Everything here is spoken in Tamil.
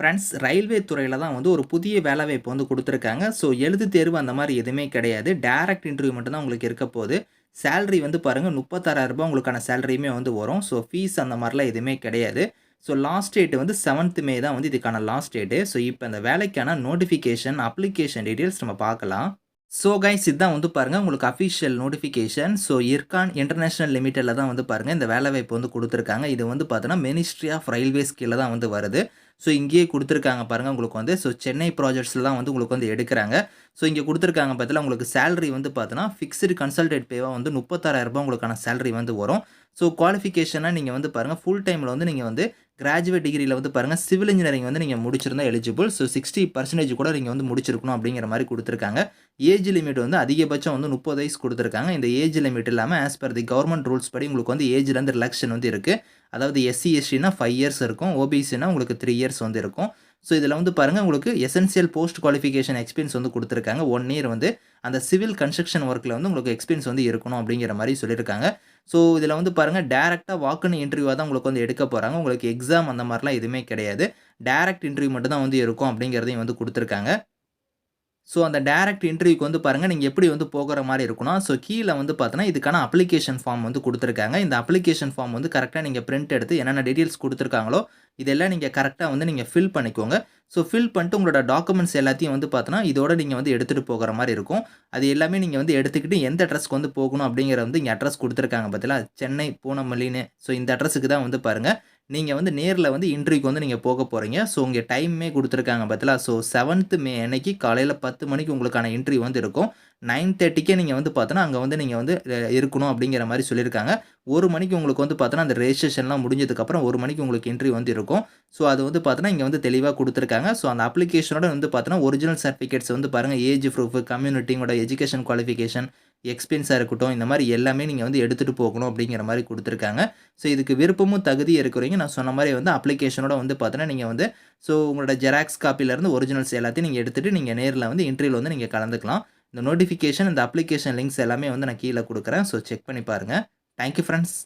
ஃப்ரெண்ட்ஸ் ரயில்வே துறையில் தான் வந்து ஒரு புதிய வேலைவாய்ப்பு வந்து கொடுத்துருக்காங்க. ஸோ எழுத்து தேர்வு அந்த மாதிரி எதுவுமே கிடையாது. டேரக்ட் இன்டர்வியூ மட்டும் தான் உங்களுக்கு இருக்க போகுது. சேலரி வந்து பாருங்கள் முப்பத்தாறாயிரரூபா உங்களுக்கான சேலரியுமே வந்து வரும். ஸோ ஃபீஸ் அந்த மாதிரிலாம் எதுவுமே கிடையாது. ஸோ லாஸ்ட் டேட் வந்து செவன்த் மே தான் வந்து இதுக்கான லாஸ்ட் டேட்டு ஸோ இப்போ இந்த வேலைக்கான நோட்டிஃபிகேஷன் அப்ளிகேஷன் டீட்டெயில்ஸ் நம்ம பார்க்கலாம். ஸோ கைஸ் இதுதான் வந்து பாருங்கள் உங்களுக்கு official notification so Ircon international லிமிட்டடில் தான் வந்து பாருங்கள் இந்த வேலைவாய்ப்பு வந்து கொடுத்துருக்காங்க. இது வந்து பார்த்தோன்னா மினிஸ்ட்ரி ஆஃப் ரயில்வேஸ் கீழே தான் வந்து வருது. ஸோ இங்கேயே கொடுத்துருக்காங்க பாருங்கள் உங்களுக்கு வந்து ஸோ சென்னை ப்ராஜெக்ட்ஸில் தான் வந்து உங்களுக்கு வந்து எடுக்கிறாங்க. ஸோ இங்கே கொடுத்துருக்காங்க பார்த்தீங்கன்னா உங்களுக்கு சேலரி வந்து பார்த்தீங்கன்னா ஃபிக்ஸ்டு கன்சல்டேட் பேவாக வந்து முப்பத்தாறாயிரரூபா உங்களுக்கான சேலரி வந்து வரும். ஸோ குவாலிஃபிகேஷனாக நீங்கள் வந்து பாருங்கள் ஃபுல் டைமில் வந்து நீங்கள் வந்து கிராஜுவேட் டிகிரியில் வந்து பாருங்கள் சிவில் இன்ஜினியரிங் வந்து நீங்கள் முடிச்சிருந்தா எலிஜிபிள் ஸோ சிக்ஸ்டி பர்சன்டேஜ் கூட நீங்கள் வந்து முடிச்சிருக்கணும் அப்படிங்கிற மாதிரி கொடுத்துருக்காங்க. ஏஜ் லிமிட் வந்து அதிகபட்சம் வந்து முப்பது வயசு கொடுத்துருக்காங்க. இந்த ஏஜ் லிமிட் இல்லாமல் as per the government rules படி உங்களுக்கு வந்து ஏஜ்லேருந்து ரிலாக்ஷன் வந்து இருக்குது அதாவது எஸ்சி எஸ்டினா ஃபைவ் இயர்ஸ் இருக்கும். ஓபிசினா உங்களுக்கு த்ரீ இயர்ஸ் வந்து இருக்கும். ஸோ இதில் வந்து பாருங்கள் உங்களுக்கு எசென்சியல் போஸ்ட் குவாலிஃபிகேஷன் எக்ஸ்பீரியன்ஸ் வந்து கொடுத்துருக்காங்க. ஒன் இயர் வந்து அந்த சிவில் கன்ஸ்ட்ரக்ஷன் ஒர்க்கில் வந்து உங்களுக்கு எக்ஸ்பீரியன்ஸ் வந்து இருக்கணும் அப்படிங்கிற மாதிரி சொல்லியிருக்காங்க. ஸோ இதில் வந்து பாருங்கள் டேரெக்டாக வாக்குன்னு இன்டர்வியூவாக தான் உங்களுக்கு வந்து எடுக்க போகிறாங்க உங்களுக்கு எக்ஸாம் அந்த மாதிரிலாம் எதுவுமே கிடையாது. டேரக்ட் இன்டர்வியூ மட்டும் தான் வந்து இருக்கும் அப்படிங்கிறதையும் வந்து கொடுத்துருக்காங்க. ஸோ அந்த டேரக்ட் இன்டர்வியூக்கு வந்து பாருங்கள் நீங்கள் எப்படி வந்து போகிற மாதிரி இருக்கணும் ஸோ கீழே வந்து பார்த்தோன்னா இதுக்கான அப்ளிகேஷன் ஃபார்ம் வந்து கொடுத்துருக்காங்க. இந்த அப்ளிகேஷன் ஃபார்ம் வந்து கரெக்டாக நீங்கள் பிரிண்ட் எடுத்து என்னென்ன டீட்டெயில்ஸ் கொடுத்துருக்காங்களோ இதெல்லாம் நீங்கள் கரெக்டாக வந்து நீங்கள் ஃபில் பண்ணிக்கோங்க. ஸோ ஃபில் பண்ணிட்டு உங்களோட டாக்குமெண்ட்ஸ் எல்லாத்தையும் வந்து பார்த்தோன்னா இதோட நீங்கள் வந்து எடுத்துகிட்டு போகிற மாதிரி இருக்கும். அது எல்லாமே நீங்கள் வந்து எடுத்துக்கிட்டு எந்த அட்ரஸ்க்கு வந்து போகணும் அப்படிங்கிற வந்து இங்கே அட்ரஸ் கொடுத்துருக்காங்க பார்த்தீங்களா சென்னை பூனமல்லின்னு. ஸோ இந்த அட்ரஸுக்கு தான் வந்து பாருங்கள் நீங்கள் வந்து நேரில் வந்து இன்டர்வியூக்கு வந்து நீங்கள் போக போகிறீங்க ஸோ உங்கள் டைமே கொடுத்துருக்காங்க பார்த்தீங்களா ஸோ செவன்த்து மே அன்னைக்கு காலையில் பத்து மணிக்கு உங்களுக்கான இன்டர்வியூ வந்து இருக்கும். நைன் தேர்ட்டிக்கே நீங்கள் வந்து பார்த்தோன்னா அங்கே வந்து நீங்கள் வந்து இருக்கணும் அப்படிங்கிற மாதிரி சொல்லியிருக்காங்க. ஒரு மணிக்கு உங்களுக்கு வந்து பார்த்தோன்னா அந்த ரெஜிஸ்ட்ரேஷன்லாம் முடிஞ்சதுக்கப்புறம் ஒரு மணிக்கு உங்களுக்கு இன்டர்வியூ வந்து இருக்கும். ஸோ அது வந்து பார்த்தோன்னா இங்கே வந்து தெளிவாக கொடுத்துருக்காங்க. ஸோ அந்த அப்ளிகேஷனோட வந்து பார்த்தோன்னா ஒரிஜினல் சர்டிஃபிகேட்ஸ் வந்து பாருங்கள் ஏஜ் ப்ரூஃப் கம்யூனிட்டியோட எஜுகேஷன் குவாலிஃபிகேஷன் எக்ஸ்பென்ஸாக இருக்கட்டும் இந்த மாதிரி எல்லாமே நீங்கள் வந்து எடுத்துகிட்டு போகணும் அப்படிங்கிற மாதிரி கொடுத்துருக்காங்க. ஸோ இதுக்கு விருப்பமும் தகுதி இருக்கிறவங்க நான் சொன்ன மாதிரி வந்து அப்ளிகேஷனோட வந்து பார்த்தோன்னா நீங்கள் வந்து ஸோ உங்களோட ஜெராக்ஸ் காப்பிலேருந்து ஒரிஜினல்ஸ் எல்லாத்தையும் நீங்கள் எடுத்துகிட்டு நீங்கள் நேரில் வந்து இன்டர்வியூவில் வந்து நீங்கள் கலந்துக்கலாம். இந்த நோட்டிஃபிகேஷன் இந்த அப்ளிகேஷன் லிங்க்ஸ் எல்லாமே வந்து நான் கீழே கொடுக்குறேன். ஸோ செக் பண்ணி பாருங்கள் தேங்க்யூ ஃப்ரெண்ட்ஸ்